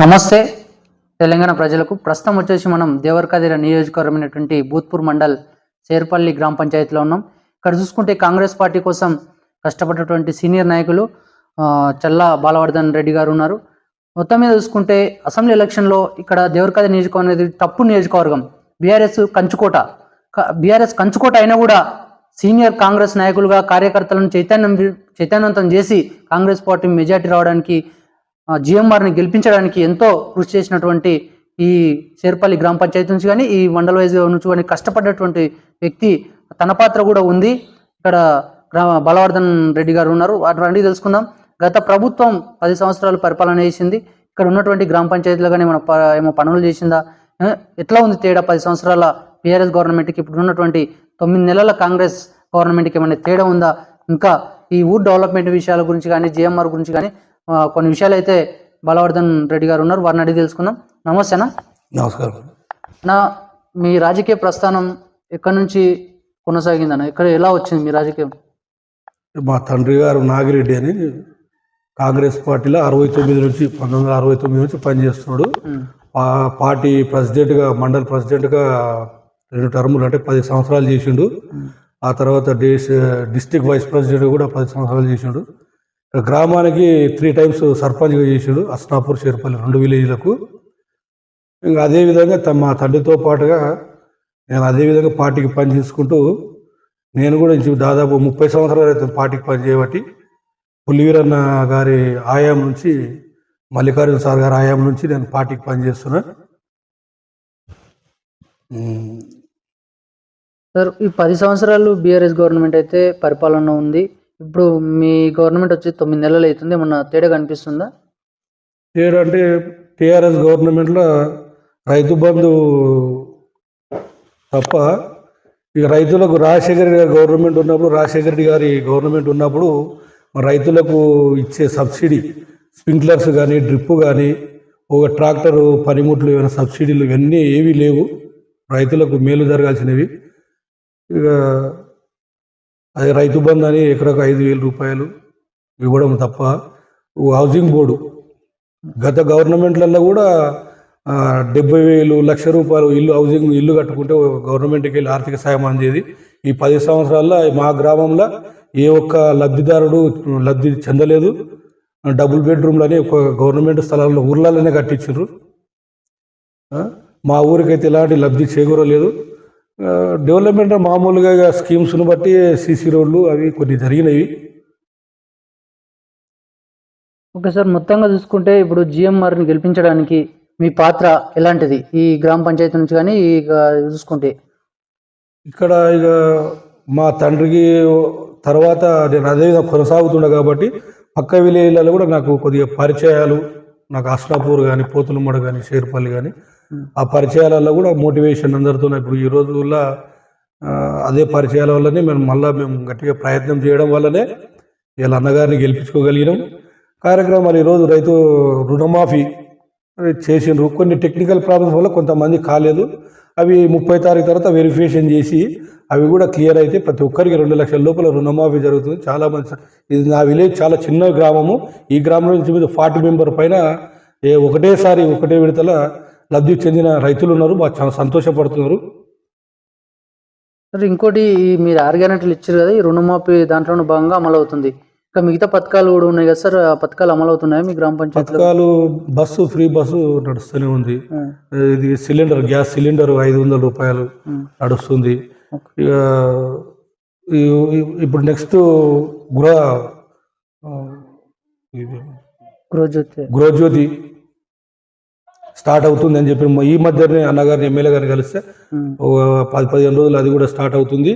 నమస్తే. తెలంగాణ ప్రజలకు ప్రస్తుతం వచ్చేసి మనం దేవరకదిర నియోజకవర్గమైనటువంటి భూత్పూర్ మండల్ చేర్పల్లి గ్రామ పంచాయతీలో ఉన్నాం. ఇక్కడ చూసుకుంటే కాంగ్రెస్ పార్టీ కోసం కష్టపడ్డటువంటి సీనియర్ నాయకులు చల్లా బాలవర్ధన్ రెడ్డి గారు ఉన్నారు. మొత్తం మీద చూసుకుంటే అసెంబ్లీ ఎలక్షన్లో ఇక్కడ దేవరకదిర నియోజకవర్గం అనేది తప్పు నియోజకవర్గం. బీఆర్ఎస్ కంచుకోట. బీఆర్ఎస్ కంచుకోట అయినా కూడా సీనియర్ కాంగ్రెస్ నాయకులుగా కార్యకర్తలను చైతన్యం చైతన్యవంతం చేసి కాంగ్రెస్ పార్టీ మెజార్టీ రావడానికి జిఎంఆర్ని గెలిపించడానికి ఎంతో కృషి చేసినటువంటి ఈ చేర్పల్లి గ్రామ పంచాయతీ నుంచి కానీ ఈ మండల వైజ్ నుంచి కానీ కష్టపడ్డటువంటి వ్యక్తి తన పాత్ర కూడా ఉంది. ఇక్కడ గ్రామ బలవర్ధన్ రెడ్డి గారు ఉన్నారు. వాటి రండి తెలుసుకుందాం. గత ప్రభుత్వం పది సంవత్సరాలు పరిపాలన చేసింది. ఇక్కడ ఉన్నటువంటి గ్రామ పంచాయతీలో కానీ మన ప- ఏమో పనులు చేసిందా? ఎట్లా ఉంది తేడా పది సంవత్సరాల బీఆర్ఎస్ గవర్నమెంట్కి? ఇప్పుడు ఉన్నటువంటి తొమ్మిది నెలల కాంగ్రెస్ గవర్నమెంట్కి ఏమైనా తేడా ఉందా? ఇంకా ఈ ఊర్ డెవలప్మెంట్ విషయాల గురించి కానీ జిఎంఆర్ గురించి కానీ కొన్ని విషయాలు అయితే బలవర్ధన్ రెడ్డి గారు ఉన్నారు. వారిని అడిగి తెలుసుకుందాం. నమస్తేనా నమస్కారం. నా మీ రాజకీయ ప్రస్థానం ఎక్కడి నుంచి కొనసాగిందన్న ఇక్కడ ఎలా వచ్చింది మీ రాజకీయం? మా తండ్రి గారు నాగిరెడ్డి అని కాంగ్రెస్ పార్టీలో అరవై తొమ్మిది నుంచి పంతొమ్మిది వందల అరవై తొమ్మిది నుంచి పనిచేస్తున్నాడు. పార్టీ ప్రెసిడెంట్గా మండల్ ప్రెసిడెంట్గా రెండు టర్ములు అంటే పది సంవత్సరాలు చేసిండు. ఆ తర్వాత డిస్ డిస్టిక్ వైస్ ప్రెసిడెంట్ కూడా పది సంవత్సరాలు చేసిండు. గ్రామానికి త్రీ టైమ్స్ సర్పంచ్గా చేసిండు అస్నాపూర్ చేరుపల్లి రెండు విలేజ్లకు. ఇంకా అదేవిధంగా త- మా తండ్రితో పాటుగా నేను అదేవిధంగా పార్టీకి పని చేసుకుంటూ నేను కూడా ఇంచు దాదాపు ముప్పై సంవత్సరాలు అయితే పార్టీకి పని చేయబట్టి. పులివీరన్న గారి ఆయాం నుంచి మల్లికార్జున సార్ గారి ఆయాం నుంచి నేను పార్టీకి పనిచేస్తున్నా సార్ ఈ పది సంవత్సరాలు బీఆర్ఎస్ గవర్నమెంట్ అయితే పరిపాలన ఉంది. ఇప్పుడు మీ గవర్నమెంట్ వచ్చి తొమ్మిది నెలలు అవుతుంది ఏమన్నా తేడా కనిపిస్తుందా? ఏంటంటే టీఆర్ఎస్ గవర్నమెంట్లో రైతు బంధు తప్ప ఇక రైతులకు రాజశేఖర రెడ్డి గారి గవర్నమెంట్ ఉన్నప్పుడు రాజశేఖర రెడ్డి గారి గవర్నమెంట్ ఉన్నప్పుడు రైతులకు ఇచ్చే సబ్సిడీ స్ప్రింక్లర్స్ కానీ డ్రిప్ కానీ ఒక ట్రాక్టర్ పనిముట్లు ఏమైనా సబ్సిడీలు ఇవన్నీ ఏవీ లేవు. రైతులకు మేలు జరగాల్సినవి. ఇక అది రైతు బంధు అని ఎకరకు ఐదు వేల రూపాయలు ఇవ్వడం తప్ప హౌసింగ్ బోర్డు. గత గవర్నమెంట్లలో కూడా డెబ్బై వేలు లక్ష రూపాయలు ఇల్లు హౌసింగ్ ఇల్లు కట్టుకుంటే గవర్నమెంట్కి వెళ్ళి ఆర్థిక సాయం అందేది. ఈ పది సంవత్సరాల్లో మా గ్రామంలో ఏ ఒక్క లబ్ధిదారుడు లబ్ధి చెందలేదు. డబుల్ బెడ్రూమ్లని ఒక గవర్నమెంట్ స్థలాల్లో ఊర్లలోనే కట్టించారు మా ఊరికైతే ఎలాంటి లబ్ధి చేకూరలేదు. డెవలప్మెంట్ మామూలుగా ఇక స్కీమ్స్ను బట్టి సీసీ రోడ్లు అవి కొన్ని జరిగినవి. ఓకే సార్ మొత్తంగా చూసుకుంటే ఇప్పుడు జిఎంఆర్ని గెలిపించడానికి మీ పాత్ర ఎలాంటిది? ఈ గ్రామ పంచాయతీ నుంచి కానీ గా- చూసుకుంటే. ఇక్కడ ఇక మా తండ్రికి తర్వాత నేను అదే విధంగా కొనసాగుతుండే కాబట్టి పక్క విలేజ్లలో కూడా నాకు కొద్దిగా పరిచయాలు నాకు అష్టాపూర్ కానీ పోతులమ్మడ కానీ షేర్పల్లి కానీ ఆ పరిచయాలలో కూడా మోటివేషన్ అందరితో ఇప్పుడు ఈ రోజుల్లో అదే పరిచయాల వల్లనే మేము మళ్ళీ మేము గట్టిగా ప్రయత్నం చేయడం వల్లనే వీళ్ళ అన్నగారిని గెలిపించుకోగలిగినాం. కార్యక్రమాలు ఈరోజు రైతు రుణమాఫీ చేసిండ్రు. కొన్ని టెక్నికల్ ప్రాబ్లమ్స్ వల్ల కొంతమంది కాలేదు. అవి ముప్పై తారీఖు తర్వాత వెరిఫికేషన్ చేసి అవి కూడా క్లియర్ అయితే ప్రతి ఒక్కరికి రెండు లక్షల లోపల రుణమాఫీ జరుగుతుంది. చాలా మంచి ఇది నా విలేజ్ చాలా చిన్న గ్రామము. ఈ గ్రామం నుంచి మీద ఫార్టీ మెంబర్ పైన ఏ ఒకటేసారి ఒకటే విడతల లబ్ధి చెందిన రైతులు ఉన్నారు. చాలా సంతోషపడుతున్నారు. సార్ ఇంకోటి మీరు ఆరు గ్యారెంటీలు ఇచ్చారు కదా ఈ రుణమాఫీ దాంట్లోనూ భాగంగా అమలు అవుతుంది ఇంకా మిగతా పథకాలు కూడా ఉన్నాయి కదా సార్ ఆ పథకాలు అమలు అవుతున్నాయి మీ గ్రామ పంచాయతీలో? పథకాలు బస్సు ఫ్రీ బస్సు నడుస్తూనే ఉంది. ఇది సిలిండర్ గ్యాస్ సిలిండర్ ఐదు వందల రూపాయలు నడుస్తుంది. ఇప్పుడు నెక్స్ట్ గృహ గృహజ్యోతి. గృహజ్యోతి. స్టార్ట్ అవుతుంది అని చెప్పి ఈ మధ్యనే అన్నగారిని ఎమ్మెల్యే గారిని కలిస్తే ఒక పది పదిహేను రోజులు అది కూడా స్టార్ట్ అవుతుంది.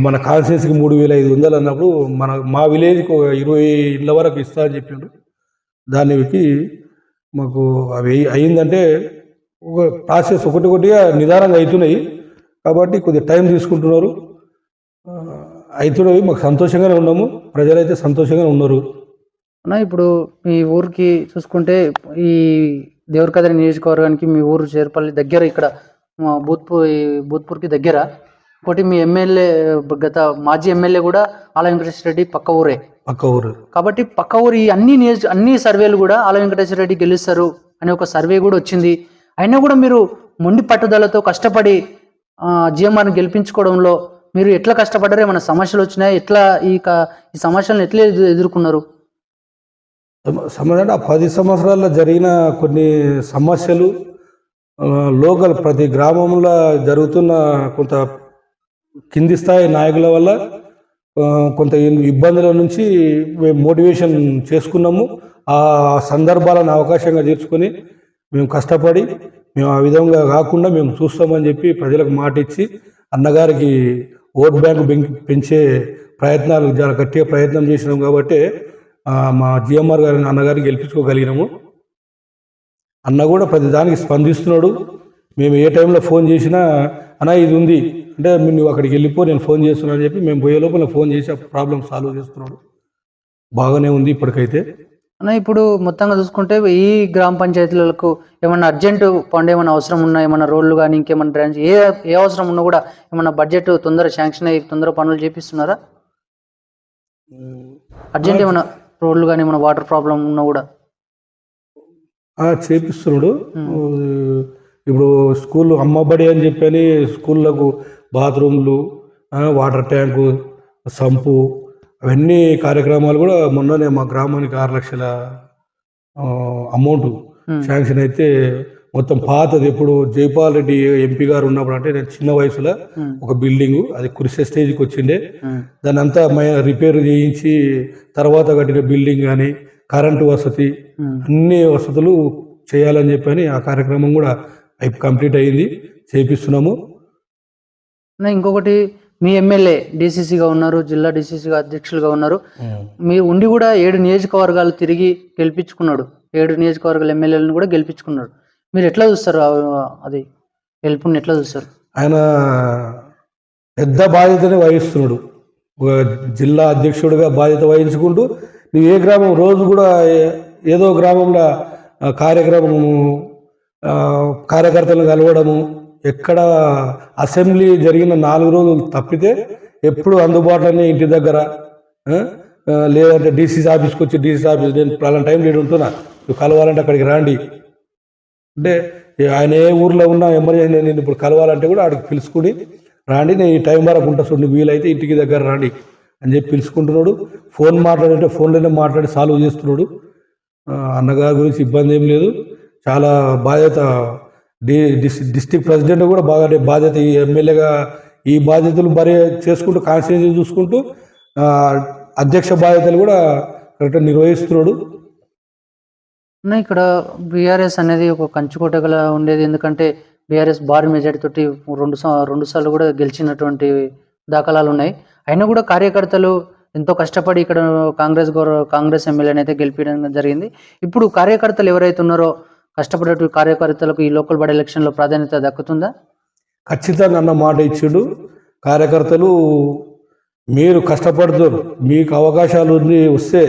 మన కాన్సెన్స్కి మూడు వేల ఐదు వందలు అన్నప్పుడు మన మా విలేజ్కి ఒక ఇరవై ఇళ్ళ వరకు ఇస్తా అని చెప్పిండు. దానికి మాకు అవి అయిందంటే ఒక ప్రాసెస్ ఒకటి ఒకటిగా నిదానంగా అవుతున్నాయి. కాబట్టి కొద్దిగా టైం తీసుకుంటున్నారు. అవుతున్నవి మాకు సంతోషంగానే ఉన్నాము. ప్రజలైతే సంతోషంగానే ఉన్నారు. అన్న ఇప్పుడు మీ ఊరికి చూసుకుంటే ఈ దేవరకద్రి నియోజకవర్గానికి మీ ఊరు చేర్పల్లి దగ్గర ఇక్కడ భూత్పూర్ భూత్పూర్కి దగ్గర. ఒకటి మీ ఎమ్మెల్యే గత మాజీ ఎమ్మెల్యే కూడా ఆల వెంకటేశ్వర రెడ్డి పక్క ఊరే. పక్క ఊరు. కాబట్టి పక్క ఊరి అన్ని నియోజక అన్ని సర్వేలు కూడా ఆల వెంకటేశ్వర రెడ్డి గెలుస్తారు అనే ఒక సర్వే కూడా వచ్చింది. అయినా కూడా మీరు మొండి పట్టుదలతో కష్టపడి జిఎంఆర్ని గెలిపించుకోవడంలో మీరు ఎట్లా కష్టపడ్డారు? ఏమైనా సమస్యలు వచ్చినాయి? ఎట్లా ఈ ఈ సమస్యలను ఎట్లా ఎదు- ఎదుర్కొన్నారు? సమ- ఆ పది సంవత్సరాల్లో జరిగిన కొన్ని సమస్యలు లోకల్ ప్రతి గ్రామంలో జరుగుతున్న కొంత కింది స్థాయి నాయకుల వల్ల కొంత ఇబ్బందుల నుంచి మేము మోటివేషన్ చేసుకున్నాము. ఆ సందర్భాలను అవకాశంగా తీర్చుకొని మేము కష్టపడి మేము ఆ విధంగా కాకుండా మేము చూస్తామని చెప్పి ప్రజలకు మాట ఇచ్చి అన్నగారికి ఓట్ బ్యాంక్ పెంచే ప్రయత్నాలు చాలా గట్టిగా ప్రయత్నం చేసినాం కాబట్టి మా జిఎంఆర్ గారిని అన్నగారిని గెలిపించుకోగలిగినాము. అన్న కూడా ప్రతి దానికి స్పందిస్తున్నాడు. మేము ఏ టైంలో ఫోన్ చేసినా అన్న ఇది ఉంది. అంటే మీరు నువ్వు అక్కడికి వెళ్ళిపో నేను ఫోన్ చేస్తున్నాను అని చెప్పి మేము పోయే లోపల ఫోన్ చేసి ఆ ప్రాబ్లం సాల్వ్ చేస్తున్నాడు. బాగానే ఉంది ఇప్పటికైతే. అన్న ఇప్పుడు మొత్తంగా చూసుకుంటే ఈ గ్రామ పంచాయతీలకు ఏమన్నా అర్జెంటు ఫండ్ ఏమైనా అవసరం ఉన్నా ఏమైనా రోడ్లు కానీ ఇంకేమైనా డ్రైన్స్ ఏ ఏ అవసరం ఉన్నా కూడా ఏమైనా బడ్జెట్ తొందర శాంక్షన్ అయ్యి తొందర పనులు చేపిస్తున్నారా? అర్జెంట్ ఏమైనా రోడ్లు కానీ ఏమైనా వాటర్ ప్రాబ్లం ఉన్నా కూడా? ఆ, చేపిస్తున్నాడు. ఇప్పుడు స్కూల్ అమ్మబడి అని చెప్పని స్కూళ్ళకు బాత్రూమ్లు వాటర్ ట్యాంకు సంపు అవన్నీ కార్యక్రమాలు కూడా మొన్ననే మా గ్రామానికి ఆరు లక్షల అమౌంట్ శాంక్షన్ అయితే మొత్తం పాతది ఎప్పుడు జైపాల్ రెడ్డి ఎంపీ గారు ఉన్నప్పుడు అంటే నేను చిన్న వయసులో ఒక బిల్డింగు అది కురిసే స్టేజ్కి వచ్చిండే. దాన్ని అంతా రిపేర్ చేయించి తర్వాత కట్టిన బిల్డింగ్ కానీ కరెంటు వసతి. అన్ని వసతులు చేయాలని చెప్పని ఆ కార్యక్రమం కూడా అయి కంప్లీట్ అయ్యింది చేపిస్తున్నాము. ఇంకొకటి మీ ఎమ్మెల్యే డీసీసీగా ఉన్నారు జిల్లా డీసీసీగా అధ్యక్షులుగా ఉన్నారు. మీరు ఉండి కూడా ఏడు నియోజకవర్గాలు తిరిగి గెలిపించుకున్నాడు. ఏడు నియోజకవర్గాల ఎమ్మెల్యేలను కూడా గెలిపించుకున్నాడు. మీరు ఎట్లా చూస్తారు అది గెలుపుని ఎట్లా చూస్తారు? ఆయన పెద్ద బాధ్యతని వహిస్తున్నాడు. ఒక జిల్లా అధ్యక్షుడిగా బాధ్యత వహించుకుంటూ నువ్వు ఏ గ్రామం రోజు కూడా ఏదో గ్రామంలో కార్యక్రమము కార్యకర్తలను కలవడము ఎక్కడ అసెంబ్లీ జరిగిన నాలుగు రోజులు తప్పితే ఎప్పుడు అందుబాటులోనే ఇంటి దగ్గర లేదంటే డీసీసీ ఆఫీస్కి వచ్చి డీసీ ఆఫీస్ నేను పలానా టైం నేను ఉంటున్నా. నువ్వు కలవాలంటే అక్కడికి రాండి. అంటే ఆయన ఏ ఊర్లో ఉన్నా ఎమర్జెన్సీ నేను ఇప్పుడు కలవాలంటే కూడా ఆడికి పిలుచుకుని రాండి నేను ఈ టైం వరకు ఉంటా చూడండి వీలైతే ఇంటికి దగ్గర రాండి అని చెప్పి పిలుచుకుంటున్నాడు. ఫోన్ మాట్లాడంటే ఫోన్లోనే మాట్లాడి సాల్వ్ చేస్తున్నాడు. అన్నగారి గురించి ఇబ్బంది ఏం లేదు. చాలా బాధ్యత డి డిస్ట్రిక్ట్ ప్రెసిడెంట్ కూడా బాగా బాధ్యత ఈ ఎమ్మెల్యేగా ఈ బాధ్యతలు మరి చేసుకుంటూ కాన్స్టిట్యూన్సీ చూసుకుంటూ అధ్యక్ష బాధ్యతలు కూడా కరెక్ట్గా నిర్వహిస్తున్నాడు. ఇక్కడ బీఆర్ఎస్ అనేది ఒక కంచుకోటగా ఉండేది. ఎందుకంటే బీఆర్ఎస్ భారీ మెజార్టీ తోటి రెండు రెండు సార్లు కూడా గెలిచినటువంటి దాఖలాలు ఉన్నాయి. అయినా కూడా కార్యకర్తలు ఎంతో కష్టపడి ఇక్కడ కాంగ్రెస్ గౌరవ కాంగ్రెస్ ఎమ్మెల్యేని అయితే గెలిపించడం జరిగింది. ఇప్పుడు కార్యకర్తలు ఎవరైతే ఉన్నారో కష్టపడేటువంటి కార్యకర్తలకు ఈ లోకల్ బడ్ ఎలక్షన్లో ప్రాధాన్యత దక్కుతుందా? ఖచ్చితంగా అన్న మాట ఇచ్చిండు. కార్యకర్తలు మీరు కష్టపడుతారు. మీకు అవకాశాలు ఉంది వస్తే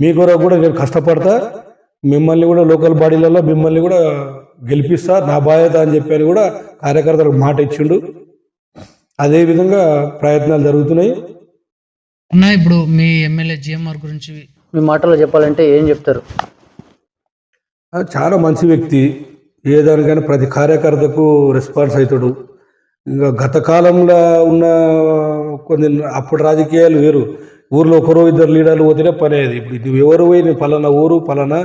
మీ కొరకు కూడా నేను కష్టపడతా. మిమ్మల్ని కూడా లోకల్ బాడీలలో మిమ్మల్ని కూడా గెలిపిస్తా నా బాధ్యత అని చెప్పని కూడా కార్యకర్తలకు మాట ఇచ్చిండు. అదే విధంగా ప్రయత్నాలు జరుగుతున్నాయి. అన్న ఇప్పుడు మీ ఎమ్మెల్యే జిఎంఆర్ గురించి మీ మాటలో చెప్పాలంటే ఏం చెప్తారు? చాలా మంచి వ్యక్తి. ఏ దానికైనా ప్రతి కార్యకర్తకు రెస్పాన్స్ అవుతాడు. ఇంకా గత కాలంలో ఉన్న కొన్ని అప్పుడు రాజకీయాలు వేరు. ఊర్లో ఒకరో ఇద్దరు లీడర్లు పోతేనే పని అయ్యేది. ఇప్పుడు ఎవరు పోయి నేను పలానా ఊరు పలానా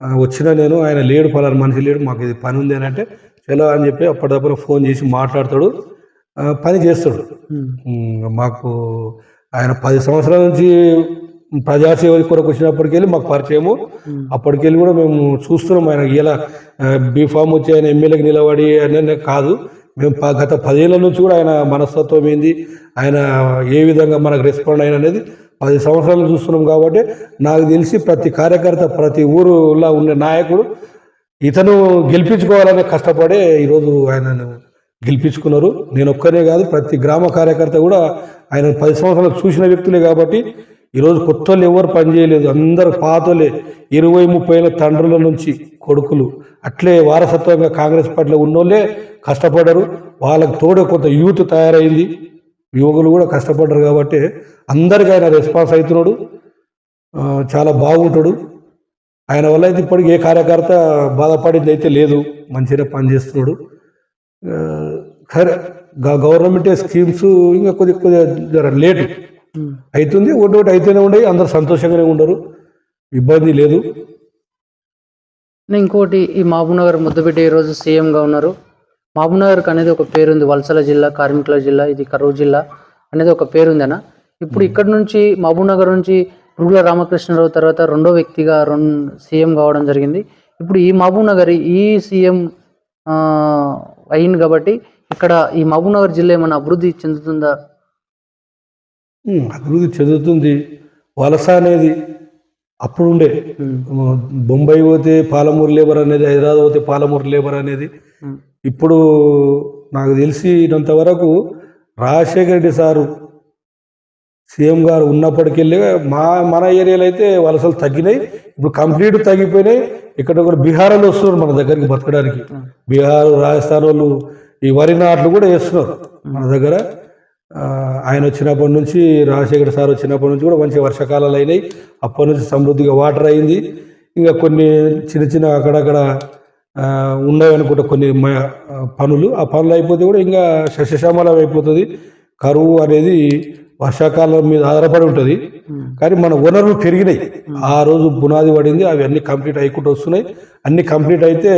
వచ్చినా నేను ఆయన లేడు పలానా మనిషి లేడు మాకు ఇది పని ఉంది అని అంటే చలో అని చెప్పి అప్పటిదప్పుడు ఫోన్ చేసి మాట్లాడతాడు. పని చేస్తాడు. మాకు ఆయన పది సంవత్సరాల నుంచి ప్రజాసేవ కొరకు వచ్చినప్పటికి వెళ్ళి మాకు పరిచయము. అప్పటికెళ్ళి కూడా మేము చూస్తున్నాం ఆయన ఇలా బీఫామ్ వచ్చి ఆయన ఎమ్మెల్యేకి నిలబడి అనే కాదు. మేము గత పదేళ్ళ నుంచి కూడా ఆయన మనస్తత్వం ఏంది ఆయన ఏ విధంగా మనకు రెస్పాండ్ అయిన అనేది పది సంవత్సరాలు చూస్తున్నాం కాబట్టి నాకు తెలిసి ప్రతి కార్యకర్త ప్రతి ఊరులో ఉండే నాయకుడు ఇతను గెలిపించుకోవాలనే కష్టపడే ఈరోజు ఆయనను గెలిపించుకున్నారు. నేను ఒక్కనే కాదు ప్రతి గ్రామ కార్యకర్త కూడా ఆయన పది సంవత్సరాలు చూసిన వ్యక్తులే కాబట్టి ఈరోజు కొత్త వాళ్ళు ఎవరు పనిచేయలేదు అందరు పాతలే ఇరవై ముప్పై ఏళ్ళ తండ్రుల నుంచి కొడుకులు. అట్లే వారసత్వంగా కాంగ్రెస్ పార్టీలో ఉన్నోళ్ళే కష్టపడ్డారు వాళ్ళకి తోడు కొంత యూత్ తయారైంది. యువకులు కూడా కష్టపడ్డారు కాబట్టి అందరికీ ఆయన రెస్పాన్స్ అవుతున్నాడు. చాలా బాగుంటాడు. ఆయన వల్ల అయితే ఇప్పటికి ఏ కార్యకర్త బాధపడింది అయితే లేదు. మంచిగా పనిచేస్తున్నాడు. సరే గ- గవర్నమెంట్ స్కీమ్స్ ఇంకా కొద్ది కొద్దిగా లేటు. అవుతుంది ఒకటి ఒకటి అయితేనే ఉండవు అందరు సంతోషంగానే ఉండరు. ఇబ్బంది లేదు. ఇంకోటి ఈ మహబూబ్నగర్ ముద్దబిడ్డ ఈరోజు సీఎంగా ఉన్నారు. మహబూబ్నగర్కి అనేది ఒక పేరుంది. వలసల జిల్లా కార్మికుల జిల్లా ఇది కరూరు జిల్లా అనేది ఒక పేరుందనా ఇప్పుడు ఇక్కడ నుంచి మహబూబ్నగర్ నుంచి పురుగుల రామకృష్ణరావు తర్వాత రెండో వ్యక్తిగా రెండు సీఎం కావడం జరిగింది. ఇప్పుడు ఈ మహబూబ్నగర్ ఈ సీఎం అయింది కాబట్టి ఇక్కడ ఈ మహబూబ్నగర్ జిల్లా ఏమైనా అభివృద్ధి చెందుతుందా? అభివృద్ధి చెందుతుంది. వలస అనేది అప్పుడు ఉండే బొంబాయి పోతే పాలమూరు లేబర్ అనేది హైదరాబాద్ పోతే పాలమూరు లేబర్ అనేది ఇప్పుడు నాకు తెలిసినంత వరకు రాజశేఖర రెడ్డి సారు సీఎం గారు ఉన్నప్పటికెళ్ళి మా మన ఏరియాలో అయితే వలసలు తగ్గినాయి. ఇప్పుడు కంప్లీట్ తగ్గిపోయినాయి. ఇక్కడ ఒకరు బీహార్ వాళ్ళు వస్తున్నారు మన దగ్గరికి బతకడానికి. బీహార్ రాజస్థాన్ వాళ్ళు ఈ వరి నాట్లు కూడా వేస్తున్నారు మన దగ్గర. ఆయన వచ్చినప్పటి నుంచి రాజశేఖర సార్ వచ్చినప్పటి నుంచి కూడా మంచి వర్షాకాలాలు అయినాయి. అప్పటి నుంచి సమృద్ధిగా వాటర్ అయింది. ఇంకా కొన్ని చిన్న చిన్న అక్కడక్కడ ఆ, ఉన్నాయి అనుకుంటా కొన్ని పనులు. ఆ పనులు అయిపోతే కూడా ఇంకా సస్యశ్యామలం అయిపోతుంది. కరువు అనేది వర్షాకాలం మీద ఆధారపడి ఉంటుంది. కానీ మన వనరులు పెరిగినాయి. ఆ రోజు పునాది పడింది. అవి అన్ని కంప్లీట్ అయికుంటూ వస్తున్నాయి. అన్ని కంప్లీట్ అయితే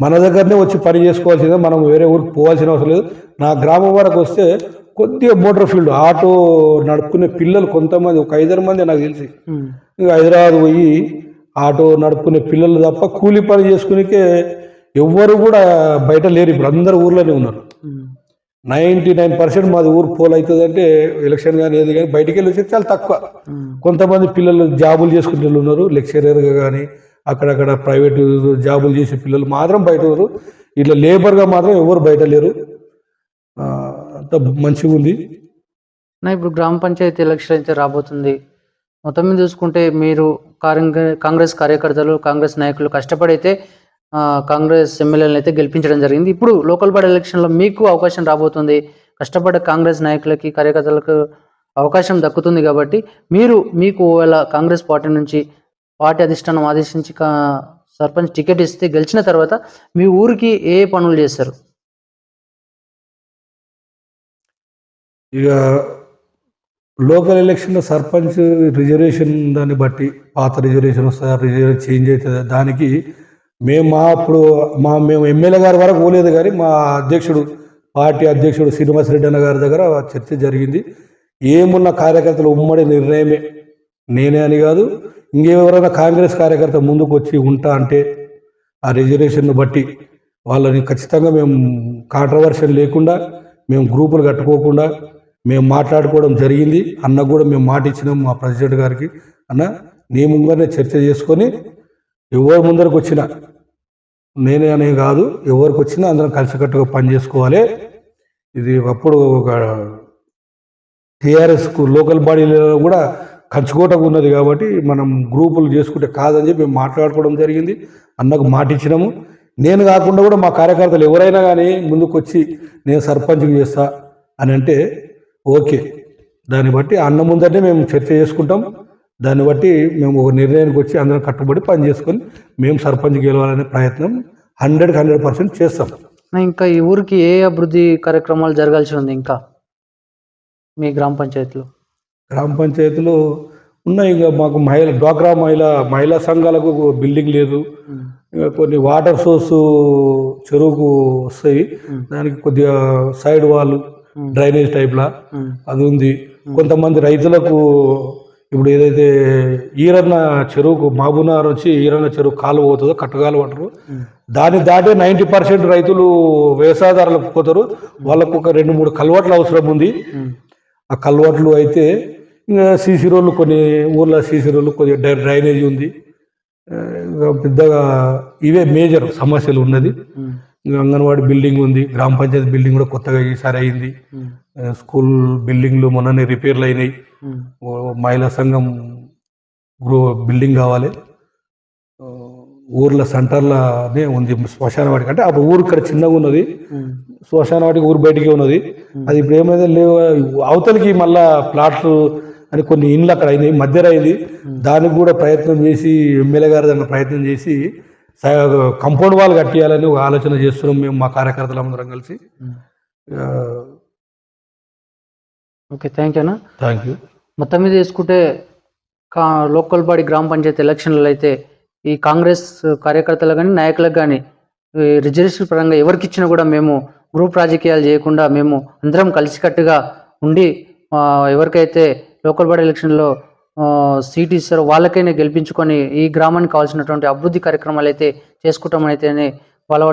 మన దగ్గరనే వచ్చి పని చేసుకోవాల్సిందే. మనం వేరే ఊరికి పోవాల్సిన అవసరం లేదు. నా గ్రామం వరకు వస్తే కొద్దిగా మోటార్ ఫీల్డ్ ఆటో నడుపుకునే పిల్లలు కొంతమంది ఒక ఐదారు మంది నాకు తెలిసి. హైదరాబాద్ పోయి ఆటో నడుపుకునే పిల్లలు తప్ప కూలి పని చేసుకునికే ఎవ్వరు కూడా బయట లేరు. ఇప్పుడు అందరు ఊర్లోనే ఉన్నారు. నైంటీ నైన్ పర్సెంట్ మాది ఊరు పోల్ అవుతుంది అంటే ఎలక్షన్ కానీ ఏది కానీ బయటికి వెళ్ళి చాలా తక్కువ. కొంతమంది పిల్లలు జాబులు చేసుకునే వాళ్ళు ఉన్నారు. లెక్చరర్గా కానీ అక్కడక్కడ ప్రైవేట్ జాబులు చేసే పిల్లలు మాత్రం బయట ఉన్నారు. ఇట్లా లేబర్గా మాత్రం ఎవరు బయట లేరు. అంత మంచిగా ఉంది. ఇప్పుడు గ్రామ పంచాయతీ ఎలక్షన్ అయితే రాబోతుంది. మొత్తం మీద చూసుకుంటే మీరు కాంగ్రెస్ కార్యకర్తలు కాంగ్రెస్ నాయకులు కష్టపడైతే కాంగ్రెస్ ఎమ్మెల్యేలను అయితే గెలిపించడం జరిగింది. ఇప్పుడు లోకల్ బాడీ ఎలక్షన్లో మీకు అవకాశం రాబోతుంది. కష్టపడ్డ కాంగ్రెస్ నాయకులకి కార్యకర్తలకు అవకాశం దక్కుతుంది కాబట్టి మీరు మీకు ఒకవేళ కాంగ్రెస్ పార్టీ నుంచి పార్టీ అధిష్టానం ఆదేశించి సర్పంచ్ టికెట్ ఇస్తే గెలిచిన తర్వాత మీ ఊరికి ఏ పనులు చేస్తారు? ఇక లోకల్ ఎలక్షన్లో సర్పంచ్ రిజర్వేషన్ దాన్ని బట్టి పాత రిజర్వేషన్ వస్తుందా రిజర్వేషన్ చేంజ్ అవుతుందా. దానికి మేము మా అప్పుడు మా మేము ఎమ్మెల్యే గారి వరకు పోలేదు కానీ మా అధ్యక్షుడు పార్టీ అధ్యక్షుడు శ్రీనివాసరెడ్డి అన్న గారి దగ్గర చర్చ జరిగింది. ఏమున్న కార్యకర్తలు ఉమ్మడి నిర్ణయమే. నేనే అని కాదు ఇంకెవరైనా కాంగ్రెస్ కార్యకర్త ముందుకు వచ్చి ఉంటా అంటే ఆ రిజర్వేషన్ను బట్టి వాళ్ళని ఖచ్చితంగా మేము కాంట్రవర్షన్ లేకుండా మేము గ్రూపులు కట్టుకోకుండా మేము మాట్లాడుకోవడం జరిగింది. అన్న కూడా మేము మాట ఇచ్చినాం మా ప్రెసిడెంట్ గారికి. అన్న నీ ముందరనే చర్చ చేసుకొని ఎవరి ముందరకు వచ్చినా నేనే అనే కాదు ఎవరికి వచ్చినా అందరం కలిసికట్టుగా పని చేసుకోవాలి. ఇది అప్పుడు ఒక టీఆర్ఎస్కు లోకల్ బాడీలో కూడా కంచుకోటకు ఉన్నది కాబట్టి మనం గ్రూపులు చేసుకుంటే కాదని చెప్పి మేము మాట్లాడుకోవడం జరిగింది. అన్నకు మాట ఇచ్చినాము. నేను కాకుండా కూడా మా కార్యకర్తలు ఎవరైనా కానీ ముందుకు వచ్చి నేను సర్పంచ్కి చేస్తా అని అంటే ఓకే. దాన్ని బట్టి అన్న ముందరనే మేము చర్చ చేసుకుంటాం. దాన్ని బట్టి మేము ఒక నిర్ణయానికి వచ్చి అందరం కట్టుబడి పని చేసుకొని మేము సర్పంచ్ గెలవాలనే ప్రయత్నం హండ్రెడ్కి హండ్రెడ్ పర్సెంట్ చేస్తాం. ఇంకా ఈ ఊరికి ఏ అభివృద్ధి కార్యక్రమాలు జరగాల్సి ఉంది ఇంకా? మీ గ్రామ పంచాయతీలో? గ్రామ పంచాయతీలో ఉన్నాయి. ఇంకా మాకు మహిళ డ్వాక్రా మహిళా మహిళా సంఘాలకు బిల్డింగ్ లేదు. ఇంకా కొన్ని వాటర్ సోర్స్ చెరువుకు వస్తాయి. దానికి కొద్దిగా సైడ్ వాల్ డ్రైనేజ్ టైప్లా. అది ఉంది కొంతమంది రైతులకు ఇప్పుడు ఏదైతే ఈరన్న చెరువుకు మహబూనార్ వచ్చి ఈరన్న చెరువు కాలువ పోతుందో కట్టగాలు అంటారు. దాన్ని దాటే నైంటీ పర్సెంట్ రైతులు వ్యవసాయదారులకు పోతారు. వాళ్ళకు ఒక రెండు మూడు కలవాట్లు అవసరం ఉంది. ఆ కల్వర్ట్లు అయితే ఇంకా సీసీ రోడ్లు కొన్ని ఊర్ల సీసీ రోడ్లు కొద్దిగా డ్రై- డ్రైనేజ్ ఉంది. పెద్దగా ఇవే మేజర్ సమస్యలు ఉన్నది. అంగన్వాడీ బిల్డింగ్ ఉంది. గ్రామ పంచాయతీ బిల్డింగ్ కూడా కొత్తగా ఈసారి అయింది. స్కూల్ బిల్డింగ్లు మొన్ననే రిపేర్లు అయినాయి. మహిళా సంఘం గ్రూ బిల్డింగ్ కావాలి. ఊర్ల సెంటర్లనే ఉంది. శ్మశాన వాటికి అంటే అప్పుడు ఊరు ఇక్కడ చిన్నగా ఉన్నది. శ్మశాన వాటికి ఊరు బయటికి ఉన్నది. అది ఇప్పుడు ఏమైంది లేవు అవతలికి మళ్ళా ప్లాట్లు అని కొన్ని ఇండ్లు అక్కడ అయినాయి. మధ్యలో అయింది. దానికి కూడా ప్రయత్నం చేసి ఎమ్మెల్యే గారు దాన్ని ప్రయత్నం చేసి కంపౌండ్ వాల్ కట్టియాలని ఒక ఆలోచన చేస్తున్నాం మేము మా కార్యకర్తలు అందరం కలిసి. ఓకే థ్యాంక్ యూ అన్న. Thank you. మొత్తం మీద తీసుకుంటే కా లోకల్ బాడీ గ్రామ పంచాయతీ ఎలక్షన్లలో అయితే ఈ కాంగ్రెస్ కార్యకర్తలు కానీ నాయకులకు కానీ రిజర్వేషన్ పరంగా ఎవరికి ఇచ్చినా కూడా మేము గ్రూప్ రాజకీయాలు చేయకుండా మేము అందరం కలిసికట్టుగా ఉండి ఎవరికైతే లోకల్ బాడీ ఎలక్షన్లో సీట్ ఇస్తారో వాళ్ళకైనా గెలిపించుకొని ఈ గ్రామానికి కావాల్సినటువంటి అభివృద్ధి కార్యక్రమాలు అయితే చేసుకోవటం అయితేనే వాళ్ళ